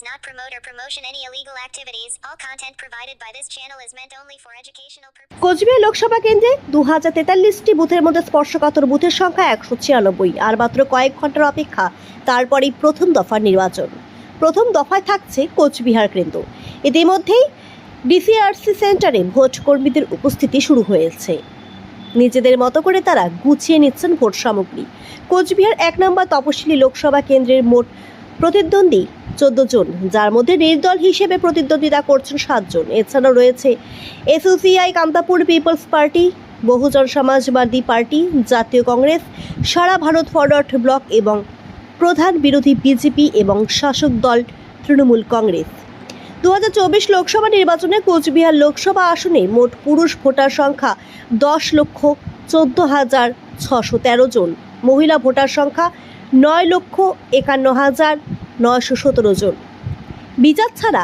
not promote or promotion any illegal activities. All content provided by this channel is meant only for educational purposes. Cooch Behar Lok Sabha কেন্দ্রে দু হাজার তেতাল্লিশটি বুথের মধ্যে স্পর্শকাতর বুথের সংখ্যা একশো ছিয়ানব্বই, আর মাত্র কয়েক ঘণ্টার অপেক্ষা তারপরেই প্রথম দফার নির্বাচন প্রথম দফায় থাকছে কোচবিহার কেন্দ্র ইতিমধ্যেই ডিসিআরসি সেন্টারে ভোট কর্মীদের উপস্থিতি শুরু হয়েছে নিজেদের মতো করে তারা গুছিয়ে নিচ্ছেন ভোট সামগ্রী কোচবিহার এক নম্বর তপশিলি লোকসভা কেন্দ্রের মোট প্রতিদ্বন্দ্বী চোদ্দ জন, যার মধ্যে নির্দল হিসেবে প্রতিদ্বন্দ্বিতা করছেন সাতজন এছাড়াও রয়েছে SOCI, Kantapur peoples party Bahujan Samajwadi Party, জাতীয় কংগ্রেস, সারা ভারত ফরওয়ার্ড ব্লক এবং প্রধান বিরোধী বিজেপি এবং শাসক দল তৃণমূল কংগ্রেস। দু হাজার চব্বিশ লোকসভা নির্বাচনে কোচবিহার লোকসভা আসনে মোট পুরুষ ভোটার সংখ্যা দশ লক্ষ চোদ্দ হাজার ছশো তেরো জন। মহিলা ভোটার সংখ্যা নয় লক্ষ একান্ন হাজার নয়শো সতেরো জন বিচার ছাড়া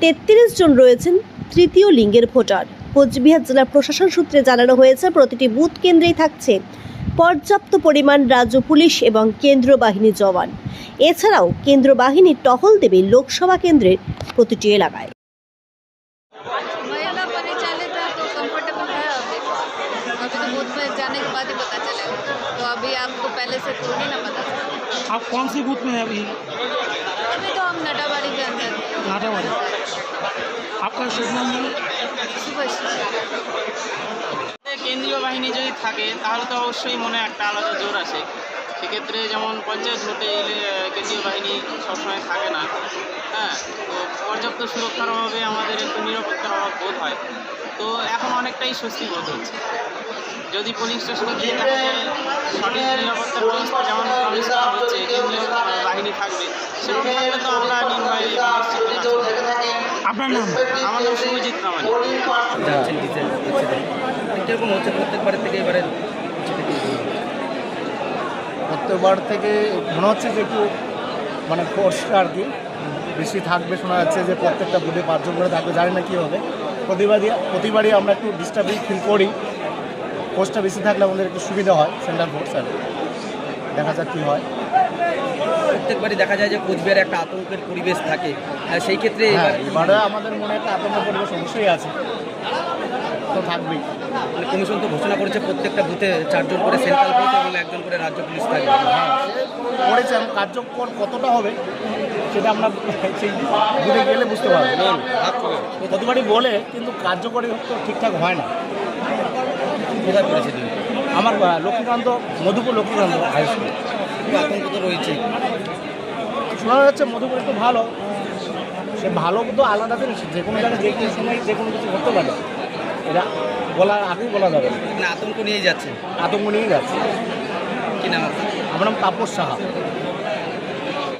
তেত্রিশ জন রয়েছেন তৃতীয় লিঙ্গের ভোটার কোচবিহার জেলা প্রশাসন সূত্রে জানানো হয়েছে প্রতিটি বুথ কেন্দ্রেই থাকছে পর্যাপ্ত পরিমাণ রাজ্য পুলিশ এবং কেন্দ্র বাহিনী জওয়ান এছাড়াও কেন্দ্র বাহিনী টহল দেবে লোকসভা কেন্দ্রের প্রতিটি এলাকায় महिला परिचालित है तो कंफर्टेबल है अभी अभी तो बूथ में जाने के बाद ही पता चलेगा तो अभी आपको पहले से तो नहीं ना पता आप कौन सी बूथ में है अभी अभी तो हम नटाबाड़ी के अंदर नाटावाड़ी आपका शुभ नाम है सुबह কেন্দ্রীয় বাহিনী যদি থাকে তাহলে তো অবশ্যই মনে একটা আলাদা জোর আছে সেক্ষেত্রে যেমন পঞ্চায়েত ভোটে এলে আহ, কেন্দ্রীয় বাহিনী সবসময় থাকে না হ্যাঁ তো পর্যাপ্ত সুরক্ষার অভাবে আমাদের একটু নিরাপত্তার অভাব বোধ হয় তো এখন অনেকটাই স্বস্তি বোধ হচ্ছে যদি পুলিশ স্টেশনে গিয়ে দেখা যায় সঠিক নিরাপত্তার ব্যবস্থা যেমন প্রবেশ করা হচ্ছে কেন্দ্রীয় বাহিনী থাকবে সেরকম থাকলে তো আমরা নির্ভয়ে। আপনার নাম? আমার নাম শুভজিৎ রামানি। কীরকম হচ্ছে প্রত্যেকবারের থেকে এবারে প্রত্যেকবার থেকে মনে হচ্ছে যে একটু মানে ফোর্সটা আর কি বেশি থাকবে শোনা যাচ্ছে যে প্রত্যেকটা বুথে পাঁচজন করে থাকবে জানি না কী হবে। প্রতিবারই প্রতিবারই আমরা একটু ডিস্টার্বিং ফিল করি। ফোর্সটা বেশি থাকলে আমাদের একটু সুবিধা হয় সেন্ট্রাল ফোর্স আর দেখা যাক কী হয়। প্রত্যেকবারই দেখা যায় যে কোচবিহারে একটা আতঙ্কের পরিবেশ থাকে। সেই ক্ষেত্রে হ্যাঁ এবার আমাদের মনে একটা আতঙ্কের পরিবেশ অবশ্যই আছে। তো থাকবেই। মানে কমিশন তো ঘোষণা করেছে প্রত্যেকটা বুথে চারজন করে সেন্ট্রাল পুলিশ এবং একজন করে রাজ্য পুলিশ থাকবে হ্যাঁ করেছে। এখন কার্যকর কতটা হবে সেটা আমরা সেই বুঝে গেলে বুঝতে পারব। প্রতিবারই বলে কিন্তু কার্যকরী তো ঠিকঠাক হয় না। কোথায় পড়েছে তুমি আমার লক্ষ্মীকান্ত মধুপুর লক্ষ্মীকান্ত হাই স্কুল আতঙ্ক তো রয়েছে। শোনা যাচ্ছে মধুপুর একটু ভালো। সে ভালো তো আলাদা জিনিস। যে কোনো জায়গায় যে কোনো সময় যে কোনো কিছু করতে পারে। এটা বলা আগেই বলা যাবে। মানে আতঙ্ক নিয়ে যাচ্ছে। আতঙ্ক নিয়ে যাচ্ছে। কি নাম আমার নাম তাপস সাহা।